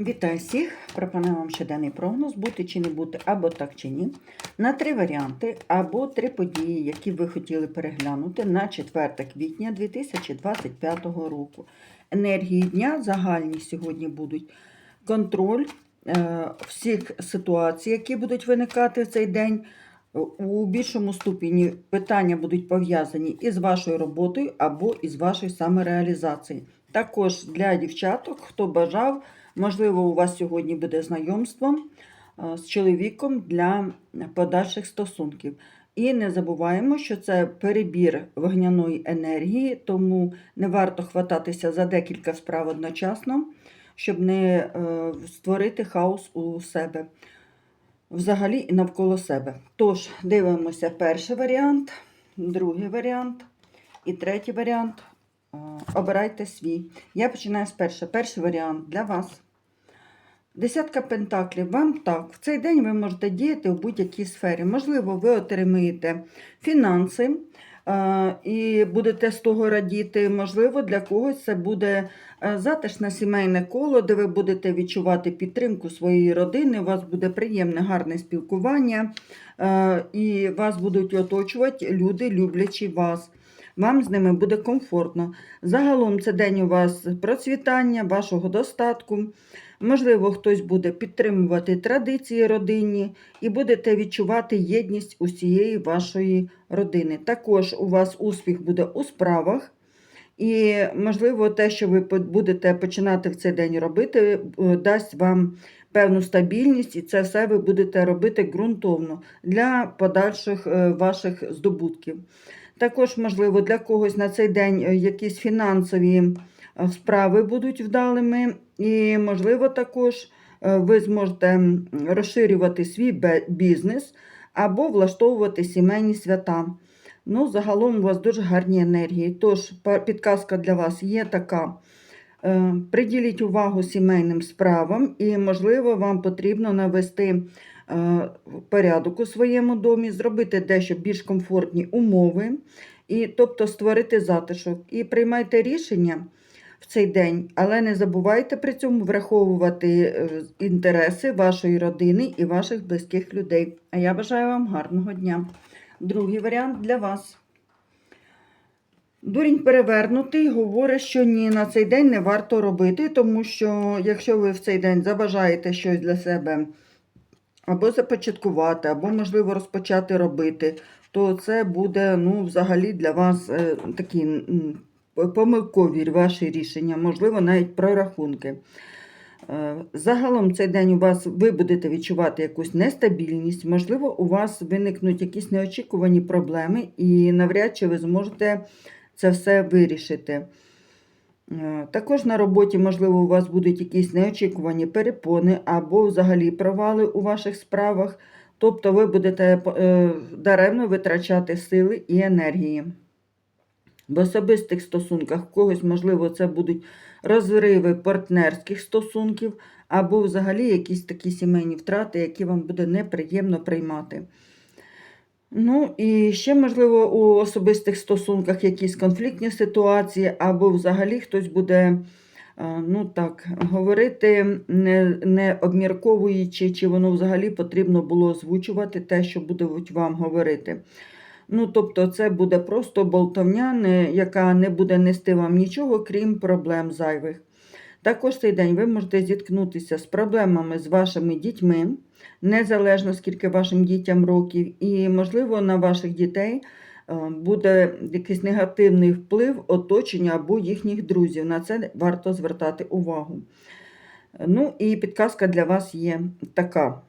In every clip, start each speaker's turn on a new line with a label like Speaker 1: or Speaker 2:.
Speaker 1: Вітаю всіх! Пропоную вам щоденний прогноз, бути чи не бути, або так чи ні, на три варіанти, або три події, які ви хотіли переглянути на 4 квітня 2025 року. Енергії дня загальні сьогодні будуть контроль е, всіх ситуацій, які будуть виникати в цей день. У більшому ступені питання будуть пов'язані із вашою роботою або із вашою самореалізацією. Також для дівчаток, хто бажав, можливо, у вас сьогодні буде знайомство е, з чоловіком для подальших стосунків. І не забуваємо, що це перебір вогняної енергії, тому не варто хвататися за декілька справ одночасно, щоб не е, створити хаос у себе взагалі і навколо себе. Тож, дивимося перший варіант, другий варіант і третій варіант. Е, Обирайте свій. Я починаю з першого. Перший варіант для вас. Десятка пентаклів. Вам так. В цей день ви можете діяти у будь-якій сфері. Можливо, ви отримаєте фінанси е, і будете з того радіти. Можливо, для когось це буде е, затишне сімейне коло, де ви будете відчувати підтримку своєї родини. У вас буде приємне, гарне спілкування, і вас будуть оточувати люди, люблячі вас. Вам з ними буде комфортно. Загалом це день у вас процвітання, вашого достатку. Можливо, хтось буде підтримувати традиції родинні і будете відчувати єдність усієї вашої родини. Також у вас успіх буде у справах. І, можливо, те, що ви будете починати в цей день робити, е, дасть вам певну стабільність, і це все ви будете робити ґрунтовно для подальших е, ваших здобутків. Також, можливо, для когось на цей день е, якісь фінансові е, справи будуть вдалими, і, можливо, також е, ви зможете розширювати свій бізнес або влаштовувати сімейні свята. Ну, загалом у вас дуже гарні енергії. Тож, підказка для вас є така. Е, Приділіть увагу сімейним справам, і, можливо, вам потрібно навести е, порядок у своєму домі, зробити дещо більш комфортні умови, і, тобто створити затишок. І приймайте рішення в цей день, але не забувайте при цьому враховувати е, інтереси вашої родини і ваших близьких людей. А я бажаю вам гарного дня. Другий варіант для вас. Дурінь перевернутий говорить, що ні, на цей день не варто робити, тому що якщо ви в цей день забажаєте щось для себе або започаткувати, або, можливо, розпочати робити, то це буде ну, взагалі для вас е, такі помилкові ваші рішення, можливо, навіть прорахунки. Е, Загалом цей день у вас ви будете відчувати якусь нестабільність, можливо, у вас виникнуть якісь неочікувані проблеми, і навряд чи ви зможете це все вирішити. Е, Також на роботі, можливо, у вас будуть якісь неочікувані перепони або взагалі провали у ваших справах, тобто ви будете е, даремно витрачати сили і енергії. В особистих стосунках в когось, можливо, це будуть розриви партнерських стосунків, або взагалі якісь такі сімейні втрати, які вам буде неприємно приймати. Ну, і ще, можливо, у особистих стосунках якісь конфліктні ситуації, або взагалі хтось буде, е, ну так, говорити, не, не обмірковуючи, чи воно взагалі потрібно було озвучувати те, що будуть вам говорити. Ну, тобто, це буде просто болтовня, яка не буде нести вам нічого, крім проблем зайвих. Також цей день ви можете зіткнутися з проблемами з вашими дітьми, незалежно скільки вашим дітям років, і, можливо, на ваших дітей е, буде якийсь негативний вплив оточення або їхніх друзів. На це варто звертати увагу. Ну і підказка для вас є така: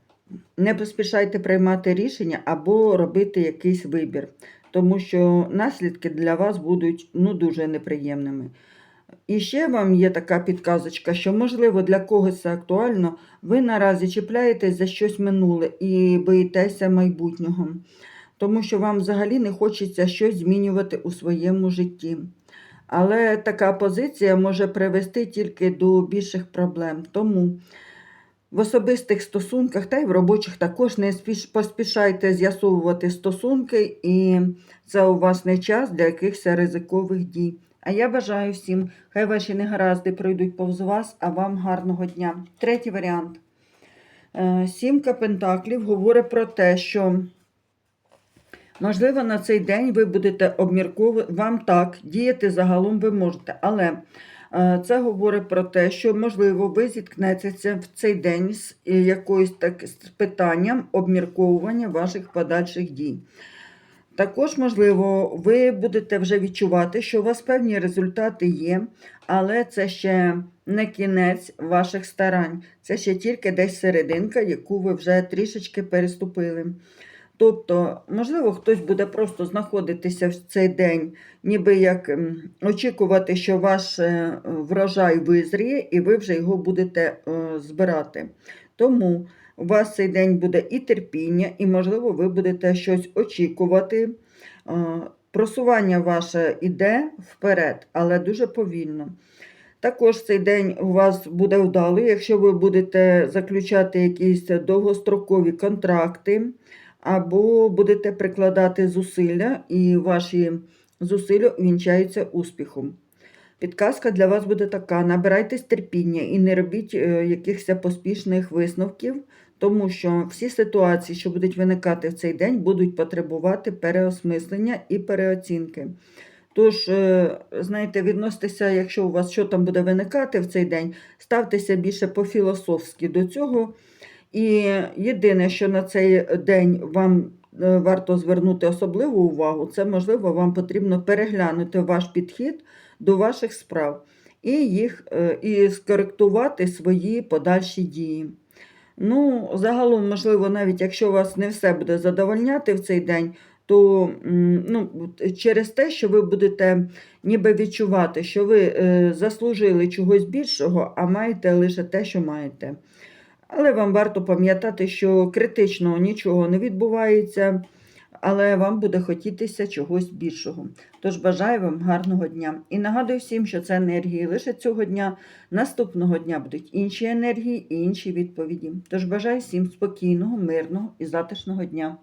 Speaker 1: не поспішайте приймати рішення або робити якийсь вибір, тому що наслідки для вас будуть ну, дуже неприємними. І ще вам є така підказочка, що, можливо, для когось це актуально, ви наразі чіпляєтесь за щось минуле і боїтеся майбутнього, тому що вам взагалі не хочеться щось змінювати у своєму житті. Але така позиція може привести тільки до більших проблем. Тому в особистих стосунках та й в робочих також не поспішайте з'ясовувати стосунки, і це у вас не час для якихось ризикових дій. А я бажаю всім, хай ваші негаразди пройдуть повз вас, а вам гарного дня. Третій варіант. Е, Сімка Пентаклів говорить про те, що можливо на цей день ви будете обмірковувати, вам так, діяти загалом ви можете, але е, це говорить про те, що можливо ви зіткнетеся в цей день з е, якоюсь так з питанням обмірковування ваших подальших дій. Також, можливо, ви будете вже відчувати, що у вас певні результати є, але це ще не кінець ваших старань. Це ще тільки десь серединка, яку ви вже трішечки переступили. Тобто, можливо, хтось буде просто знаходитися в цей день, ніби як очікувати, що ваш е, врожай визріє, і ви вже його будете е, збирати. Тому у вас цей день буде і терпіння, і, можливо, ви будете щось очікувати. Просування ваше іде вперед, але дуже повільно. Також цей день у вас буде вдалий, якщо ви будете заключати якісь довгострокові контракти, або будете прикладати зусилля, і ваші зусилля увінчаються успіхом. Підказка для вас буде така: набирайтесь терпіння і не робіть е, якихось поспішних висновків, тому що всі ситуації, що будуть виникати в цей день, будуть потребувати переосмислення і переоцінки. Тож, е, знаєте, відноситеся, якщо у вас що там буде виникати в цей день, ставтеся більше по-філософськи до цього. І єдине, що на цей день вам варто звернути особливу увагу, це можливо вам потрібно переглянути ваш підхід до ваших справ і їх е, і скоректувати свої подальші дії. Ну, загалом, можливо, навіть якщо вас не все буде задовольняти в цей день, то ну, через те, що ви будете ніби відчувати, що ви е, заслужили чогось більшого, а маєте лише те, що маєте. Але вам варто пам'ятати, що критичного нічого не відбувається, але вам буде хотітися чогось більшого. Тож бажаю вам гарного дня. І нагадую всім, що це енергії лише цього дня. Наступного дня будуть інші енергії і інші відповіді. Тож бажаю всім спокійного, мирного і затишного дня.